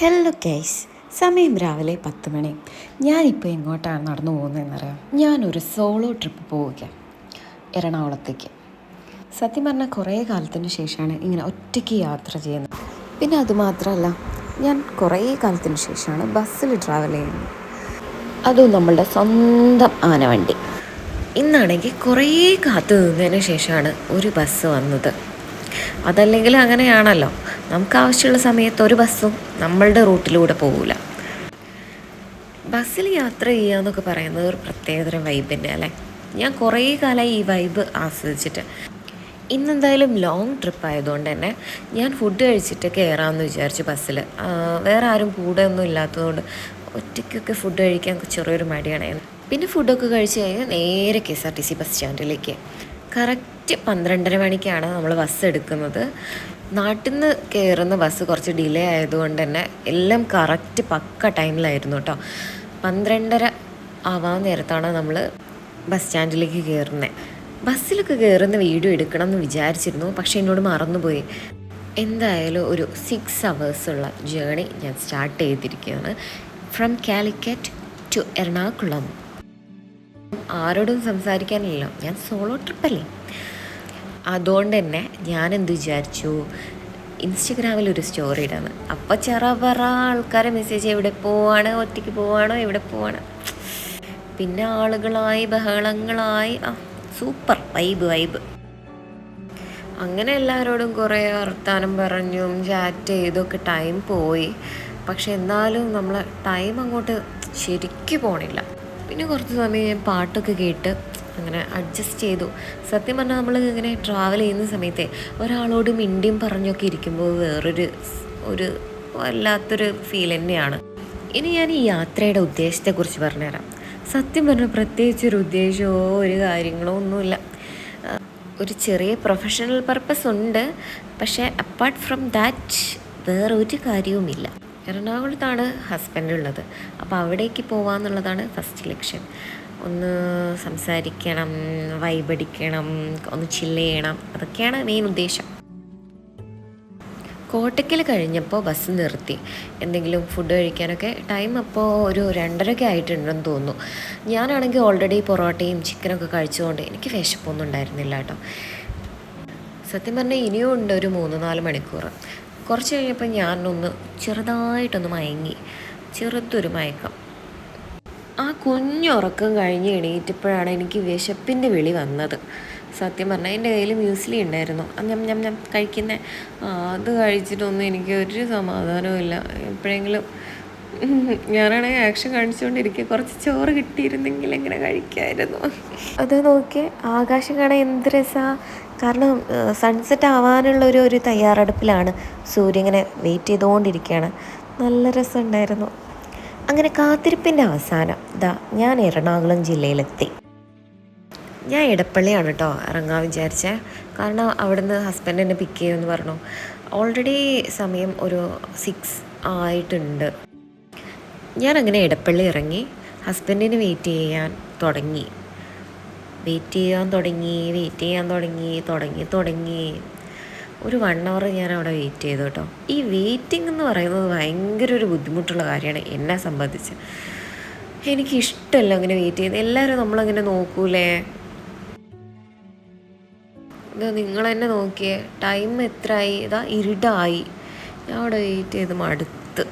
Hello case സമയം രാവിലെ പത്ത് മണി. ഞാനിപ്പോൾ എങ്ങോട്ടാണ് നടന്നു പോകുന്നതെന്നറിയാം? ഞാനൊരു സോളോ ട്രിപ്പ് പോവുക എറണാകുളത്തേക്ക്. സത്യം പറഞ്ഞാൽ കുറേ കാലത്തിന് ശേഷമാണ് ഇങ്ങനെ ഒറ്റയ്ക്ക് യാത്ര ചെയ്യുന്നത്. പിന്നെ അതുമാത്രമല്ല ഞാൻ കുറേ കാലത്തിന് ശേഷമാണ് ബസ്സിൽ ട്രാവൽ ചെയ്യുന്നത്. അതും നമ്മളുടെ സ്വന്തം ആനവണ്ടി. ഇന്നാണെങ്കിൽ കുറേ കാത്തു നിന്നതിന് ശേഷമാണ് ഒരു ബസ് വന്നത്. അതല്ലെങ്കിൽ അങ്ങനെയാണല്ലോ. നമുക്ക് ആവശ്യമുള്ള സമയത്ത് ഒരു ബസ്സും നമ്മളുടെ റൂട്ടിലൂടെ പോകില്ല ബസ്സിൽ യാത്ര ചെയ്യുക എന്നൊക്കെ പറയുന്നത് ഒരു പ്രത്യേകതരം വൈബിന്റെ അല്ലേ? ഞാൻ കുറേ കാലമായി ഈ വൈബ് ആസ്വദിച്ചിട്ട്. ഇന്നെന്തായാലും ലോങ് ട്രിപ്പ് ആയതുകൊണ്ട് തന്നെ ഞാൻ ഫുഡ് കഴിച്ചിട്ട് കയറാമെന്ന് വിചാരിച്ചു ബസ്സിൽ. വേറെ ആരും കൂടെ ഒന്നും ഇല്ലാത്തതുകൊണ്ട് ഒറ്റയ്ക്കൊക്കെ ഫുഡ് കഴിക്കാൻ ചെറിയൊരു മടിയാണ്. പിന്നെ ഫുഡൊക്കെ കഴിച്ച് കഴിഞ്ഞാൽ നേരെ K S R T C bus സ്റ്റാൻഡിലേക്ക്. Correct പന്ത്രണ്ടര മണിക്കാണ് നമ്മൾ ബസ് എടുക്കുന്നത്. നാട്ടിൽ നിന്ന് കയറുന്ന ബസ് കുറച്ച് ഡിലേ ആയതുകൊണ്ട് തന്നെ എല്ലാം കറക്റ്റ് പക്ക ടൈമിലായിരുന്നു കേട്ടോ. പന്ത്രണ്ടര ആവാൻ നേരത്താണ് നമ്മൾ ബസ് സ്റ്റാൻഡിലേക്ക് കയറുന്നത് ബസ്സിലൊക്കെ കയറുന്ന വീഡിയോ എടുക്കണം എന്ന് വിചാരിച്ചിരുന്നു പക്ഷേ എന്നോട് മറന്നുപോയി. എന്തായാലും ഒരു സിക്സ് അവേഴ്സുള്ള ജേണി ഞാൻ സ്റ്റാർട്ട് ചെയ്തിരിക്കുകയാണ്. ഫ്രം കാലിക്കറ്റ് ടു എറണാകുളം ആരോടും സംസാരിക്കാനില്ല ഞാൻ സോളോ ട്രിപ്പല്ലേ അതുകൊണ്ട് തന്നെ ഞാൻ എന്ത് വിചാരിച്ചു? ഇൻസ്റ്റഗ്രാമിൽ ഒരു സ്റ്റോറി ഇടാന്ന് അപ്പോൾ ചെറ പറ ആൾക്കാരെ മെസ്സേജ് എവിടെ പോവാണ്? ഒറ്റയ്ക്ക് പോവാണോ? എവിടെ പോവാണ്? പിന്നെ ആളുകളായി ബഹളങ്ങളായി. ആ സൂപ്പർ. Vibe vibe. അങ്ങനെ എല്ലാവരോടും കുറേ വർത്താനം പറഞ്ഞും ചാറ്റ് ചെയ്തൊക്കെ ടൈം പോയി. പക്ഷെ എന്നാലും നമ്മൾ ടൈം അങ്ങോട്ട് ശരിക്കും പോണില്ല. പിന്നെ കുറച്ച് സമയം ഞാൻ പാട്ടൊക്കെ കേട്ട് അങ്ങനെ അഡ്ജസ്റ്റ് ചെയ്തു. സത്യം പറഞ്ഞാൽ നമ്മൾ ഇങ്ങനെ ട്രാവൽ ചെയ്യുന്ന സമയത്തെ ഒരാളോട് മിണ്ടിയും പറഞ്ഞൊക്കെ ഇരിക്കുമ്പോൾ വേറൊരു ഒരു വല്ലാത്തൊരു ഫീൽ തന്നെയാണ്. ഇനി ഞാൻ ഈ യാത്രയുടെ ഉദ്ദേശത്തെക്കുറിച്ച് പറഞ്ഞുതരാം. സത്യം പറഞ്ഞാൽ പ്രത്യേകിച്ച് ഒരു ഉദ്ദേശമോ ഒരു കാര്യങ്ങളോ ഒന്നുമില്ല. ഒരു ചെറിയ പ്രൊഫഷണൽ പർപ്പസ് ഉണ്ട്. പക്ഷേ അപ്പാർട്ട് ഫ്രം ദാറ്റ് വേറെ ഒരു കാര്യവുമില്ല. എറണാകുളത്താണ് ഹസ്ബൻഡ് ഉള്ളത്. അപ്പോൾ അവിടേക്ക് പോവാന്നുള്ളതാണ് ഫസ്റ്റ് ലക്ഷ്യം. ഒന്ന് സംസാരിക്കണം വൈബടിക്കണം ഒന്ന് ചില്ല് ചെയ്യണം. അതൊക്കെയാണ് മെയിൻ ഉദ്ദേശം. കോട്ടയ്ക്കൽ കഴിഞ്ഞപ്പോൾ ബസ് നിർത്തി. എന്തെങ്കിലും ഫുഡ് കഴിക്കാനൊക്കെ ടൈം അപ്പോൾ ഒരു രണ്ടരയ്ക്ക് ആയിട്ടുണ്ടെന്ന് തോന്നുന്നു. ഞാനാണെങ്കിൽ ഓൾറെഡി പൊറോട്ടയും ചിക്കനൊക്കെ കഴിച്ചുകൊണ്ട് എനിക്ക് വിശപ്പൊന്നും ഉണ്ടായിരുന്നില്ല കേട്ടോ. സത്യം പറഞ്ഞാൽ ഇനിയും ഉണ്ട് ഒരു മൂന്ന് നാല് മണിക്കൂർ. കുറച്ച് കഴിഞ്ഞപ്പോൾ ഞാനൊന്ന് ചെറുതായിട്ടൊന്ന് മയങ്ങി. ചെറുതൊരു മയക്കം. കുഞ്ഞുറക്കം കഴിഞ്ഞ് എണീറ്റപ്പോഴാണ് എനിക്ക് വിശപ്പിന്റെ വിളി വന്നത്. സത്യം പറഞ്ഞാൽ എന്റെ കയ്യിൽ മ്യൂസ്ലി ഉണ്ടായിരുന്നു. ഞാൻ ഞാൻ ഞാൻ കഴിക്കുന്ന. അത് കഴിച്ചിട്ടൊന്നും എനിക്ക് ഒരു സമാധാനവും ഇല്ല. എപ്പോഴെങ്കിലും ഞാനാണെങ്കിൽ ആക്ഷൻ കാണിച്ചുകൊണ്ടിരിക്കുക കുറച്ച് ചോറ് കിട്ടിയിരുന്നെങ്കിൽ എങ്ങനെ കഴിക്കായിരുന്നു? അത് നോക്കി ആകാശം കാണാൻ എന്ത് രസമാണ് കാരണം സൺസെറ്റ് ആവാനുള്ള ഒരു ഒരു തയ്യാറെടുപ്പിലാണ് സൂര്യ ഇങ്ങനെ വെയിറ്റ് ചെയ്തുകൊണ്ടിരിക്കുകയാണ് നല്ല രസമുണ്ടായിരുന്നു. അങ്ങനെ കാത്തിരിപ്പിന്റെ അവസാനം ഇതാ ഞാൻ എറണാകുളം ജില്ലയിലെത്തി. ഞാൻ ഇടപ്പള്ളിയാണ് കേട്ടോ ഇറങ്ങാൻ വിചാരിച്ചേ. കാരണം അവിടുന്ന് ഹസ്ബൻഡ് എന്നെ പിക്ക് ചെയ്യുമെന്ന് പറഞ്ഞു. ഓൾറെഡി സമയം ഒരു സിക്സ് ആയിട്ടുണ്ട്. ഞാൻ അങ്ങനെ ഇടപ്പള്ളി ഇറങ്ങി. ഹസ്ബൻഡിന് വെയിറ്റ് ചെയ്യാൻ തുടങ്ങി. വെയിറ്റ് ചെയ്യാൻ തുടങ്ങി വെയിറ്റ് ചെയ്യാൻ തുടങ്ങി തുടങ്ങി തുടങ്ങി. ഒരു വൺ അവർ ഞാൻ അവിടെ വെയിറ്റ് ചെയ്തു കേട്ടോ. ഈ വെയിറ്റിംഗ് എന്ന് പറയുന്നത് ഭയങ്കര ഒരു ബുദ്ധിമുട്ടുള്ള കാര്യമാണ് എന്നെ സംബന്ധിച്ച്. എനിക്കിഷ്ടമല്ല അങ്ങനെ വെയിറ്റ് ചെയ്യുന്നത്. എല്ലാവരും നമ്മളങ്ങനെ നോക്കൂലേ? ഇതാ നിങ്ങൾ തന്നെ നോക്കിയേ ടൈം എത്രയായി ഇതാ ഇരുടായി. ഞാൻ അവിടെ വെയിറ്റ് ചെയ്ത് മടുത്ത്.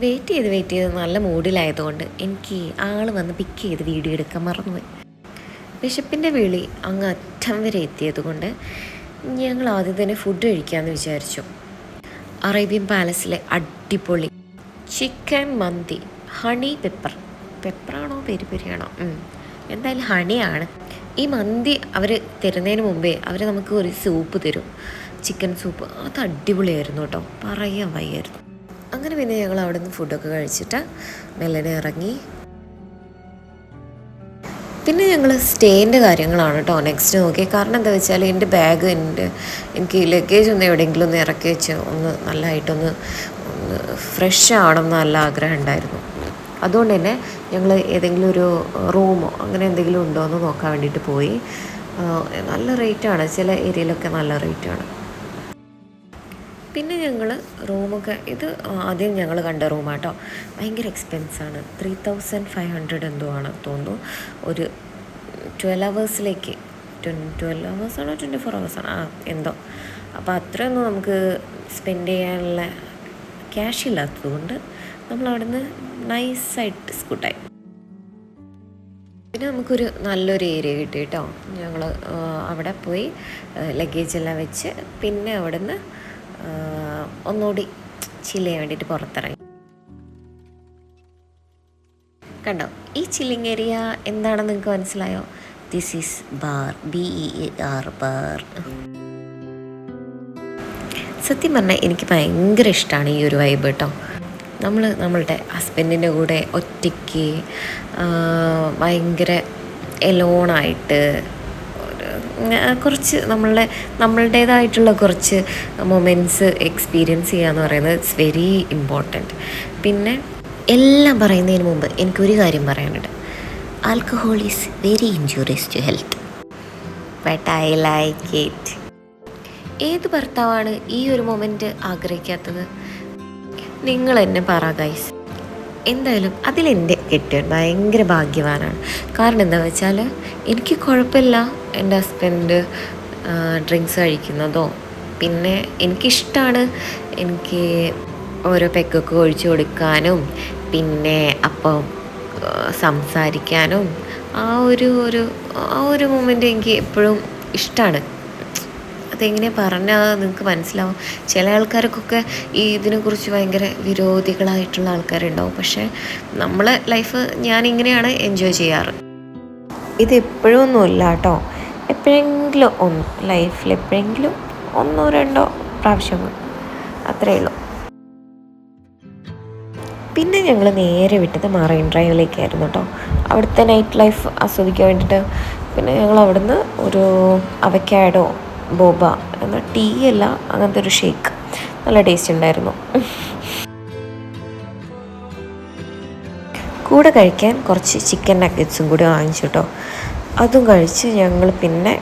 വെയിറ്റ് ചെയ്ത് വെയിറ്റ് ചെയ്ത് നല്ല മൂഡിലായതുകൊണ്ട് എനിക്ക് ആൾ വന്ന് പിക്ക് ചെയ്ത് വീഡിയോ എടുക്കാൻ മറന്നുപോയി. വിശപ്പിന്റെ വിളി അങ്ങ് അറ്റം വരെ എത്തിയത് കൊണ്ട് ഞങ്ങൾ ആദ്യം തന്നെ ഫുഡ് കഴിക്കാമെന്ന് വിചാരിച്ചു. അറേബ്യൻ പാലസിലെ അടിപൊളി ചിക്കൻ മന്തി ഹണി പെപ്പർ പെപ്പറാണോ പെരി പെരിയാണോ? എന്തായാലും ഹണിയാണ് ഈ മന്തി അവർ തരുന്നതിന് മുമ്പേ അവർ നമുക്ക് ഒരു സൂപ്പ് തരും. ചിക്കൻ സൂപ്പ് അത് അടിപൊളിയായിരുന്നു കേട്ടോ. പറയാൻ വയ്യായിരുന്നു. അങ്ങനെ പിന്നെ ഞങ്ങൾ അവിടെ നിന്ന് ഫുഡൊക്കെ കഴിച്ചിട്ട് മെല്ലനെ ഇറങ്ങി പിന്നെ ഞങ്ങൾ സ്റ്റേന്റെ കാര്യങ്ങളാണ് കേട്ടോ നെക്സ്റ്റ് നോക്കിയത് കാരണം എന്താ വെച്ചാൽ എന്റെ ബാഗ് എന്റെ എനിക്ക് ലഗേജ് ഒന്ന് എവിടെയെങ്കിലും ഒന്ന് ഇറക്കി വെച്ച് ഒന്ന് നല്ലതായിട്ടൊന്ന് ഒന്ന് ഫ്രഷ് ആവണം നല്ല ആഗ്രഹം ഉണ്ടായിരുന്നു. അതുകൊണ്ട് തന്നെ ഞങ്ങൾ ഏതെങ്കിലും ഒരു റൂമോ അങ്ങനെ എന്തെങ്കിലും ഉണ്ടോ എന്ന് നോക്കാൻ വേണ്ടിയിട്ട് പോയി. നല്ല റേറ്റാണ് ചില ഏരിയയിലൊക്കെ നല്ല റേറ്റാണ് ഞങ്ങൾ റൂമൊക്കെ ഇത് ആദ്യം ഞങ്ങൾ കണ്ട റൂമാട്ടോ. ഭയങ്കര എക്സ്പെൻസാണ്. ത്രീ തൗസൻഡ് ഫൈവ് ഹൺഡ്രഡ് എന്തോ ആണ് തോന്നുന്നു. ഒരു ട്വൽവ് അവേഴ്സിലേക്ക്. ട്വൽവ് അവേഴ്സാണോ ട്വന്റി ഫോർ അവേഴ്സാണോ ആ എന്തോ. അപ്പോൾ അത്രയൊന്നും നമുക്ക് സ്പെൻഡ് ചെയ്യാനുള്ള ക്യാഷ് ഇല്ലാത്തതുകൊണ്ട് നമ്മൾ അവിടുന്ന് നൈസായിട്ട് സ്കൂട്ടായി. പിന്നെ നമുക്കൊരു നല്ലൊരു ഏരിയ കിട്ടി കേട്ടോ ഞങ്ങൾ അവിടെ പോയി ലഗേജ് എല്ലാം വെച്ച് പിന്നെ അവിടുന്ന് ഒന്നുകൂടി ചില്ല് ചെയ്യാൻ വേണ്ടിയിട്ട് പുറത്തിറങ്ങി. കണ്ടോ? ഈ ചില്ലിങ് ഏരിയ എന്താണെന്ന് നിങ്ങൾക്ക് മനസ്സിലായോ? This is bar B E R bar സത്യം പറഞ്ഞാൽ എനിക്ക് ഭയങ്കര ഇഷ്ടമാണ് ഈ ഒരു വൈബ് കേട്ടോ. നമ്മൾ നമ്മളുടെ ഹസ്ബൻഡിന്റെ കൂടെ ഒറ്റയ്ക്ക് ഭയങ്കര എലോണായിട്ട് കുറച്ച് നമ്മളുടെ നമ്മളുടേതായിട്ടുള്ള കുറച്ച് മൊമെന്റ്സ് എക്സ്പീരിയൻസ് ചെയ്യുക എന്ന് പറയുന്നത് ഇറ്റ്സ് വെരി ഇമ്പോർട്ടന്റ് പിന്നെ എല്ലാം പറയുന്നതിന് മുമ്പ് എനിക്കൊരു കാര്യം പറയാനുണ്ട്. Alcohol is very injurious to health but I like it ഏത് ഭർത്താവാണ് ഈ ഒരു മൊമെന്റ് ആഗ്രഹിക്കാത്തത്? നിങ്ങൾ എന്നെ പറ ഗൈസ് എന്തായാലും അതിലെന്റെ കെട്ടിയൻ ഭയങ്കര ഭാഗ്യവാനാണ്. കാരണം എന്താ വെച്ചാൽ എനിക്ക് കുഴപ്പമില്ല. എന്റെ ഹസ്ബൻഡ് ഡ്രിങ്ക്സ് കഴിക്കുന്നതോ. പിന്നെ എനിക്കിഷ്ടമാണ് എനിക്ക് ഓരോ പെക്കൊക്കെ ഒഴിച്ചു കൊടുക്കാനും പിന്നെ അപ്പം സംസാരിക്കാനും. ആ ഒരു ഒരു ആ ഒരു മൊമെന്റ് എനിക്ക് എപ്പോഴും ഇഷ്ടമാണ് അതെങ്ങനെ പറഞ്ഞാൽ നിങ്ങൾക്ക് മനസ്സിലാവും. ചില ആൾക്കാർക്കൊക്കെ ഈ ഇതിനെക്കുറിച്ച് ഭയങ്കര വിരോധികളായിട്ടുള്ള ആൾക്കാരുണ്ടാവും. പക്ഷേ നമ്മളെ ലൈഫ് ഞാൻ ഇങ്ങനെയാണ് എൻജോയ് ചെയ്യാറ്. ഇത് എപ്പോഴും ഒന്നുമില്ല കേട്ടോ. എപ്പോഴെങ്കിലും ഒന്ന് ലൈഫിൽ എപ്പോഴെങ്കിലും ഒന്നോ രണ്ടോ പ്രാവശ്യം അത്രയേ ഉള്ളൂ. പിന്നെ ഞങ്ങൾ നേരെ വിട്ടത് മറൈൻ ഡ്രൈവിലേക്കായിരുന്നു കേട്ടോ അവിടുത്തെ നൈറ്റ് ലൈഫ് ആസ്വദിക്കാൻ വേണ്ടിയിട്ട് പിന്നെ ഞങ്ങൾ അവിടുന്ന് ഒരു അവക്കാഡോ ബോബ എന്ന ടീ അല്ല അങ്ങനത്തെ ഒരു ഷേക്ക് നല്ല ടേസ്റ്റ് ഉണ്ടായിരുന്നു. കൂടെ കഴിക്കാൻ കുറച്ച് ചിക്കൻ നഗറ്റ്സും കൂടി വാങ്ങിച്ചു കേട്ടോ അതും കഴിച്ച് ഞങ്ങൾ പിന്നെ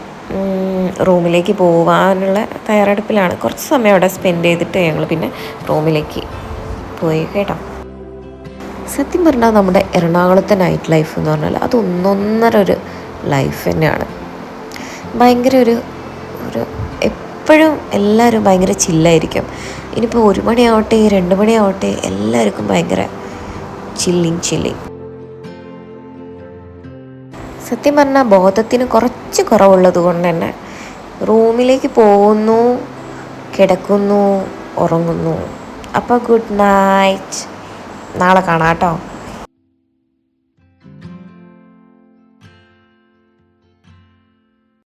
റൂമിലേക്ക് പോകാനുള്ള തയ്യാറെടുപ്പിലാണ്. കുറച്ച് സമയം അവിടെ സ്പെൻഡ് ചെയ്തിട്ട് ഞങ്ങൾ പിന്നെ റൂമിലേക്ക് പോയി കേട്ടോ. സത്യം പറഞ്ഞാൽ നമ്മുടെ എറണാകുളത്തെ നൈറ്റ് ലൈഫ് എന്ന് പറഞ്ഞാൽ അത് ഒന്നൊന്നര ഒരു ലൈഫ് തന്നെയാണ്. ഭയങ്കര ഒരു ഒരു എപ്പോഴും എല്ലാവരും ഭയങ്കര ചില്ലായിരിക്കും ഇനിയിപ്പോൾ ഒരു മണിയാവട്ടെ രണ്ട് മണിയാവട്ടെ എല്ലാവർക്കും ഭയങ്കര ചില്ലിങ് ചില്ലിങ് സത്യം പറഞ്ഞാൽ ബോധത്തിന് കുറച്ച് കുറവുള്ളത് കൊണ്ട് തന്നെ റൂമിലേക്ക് പോകുന്നു കിടക്കുന്നു ഉറങ്ങുന്നു. അപ്പോൾ ഗുഡ് നൈറ്റ് നാളെ കാണാം കേട്ടോ.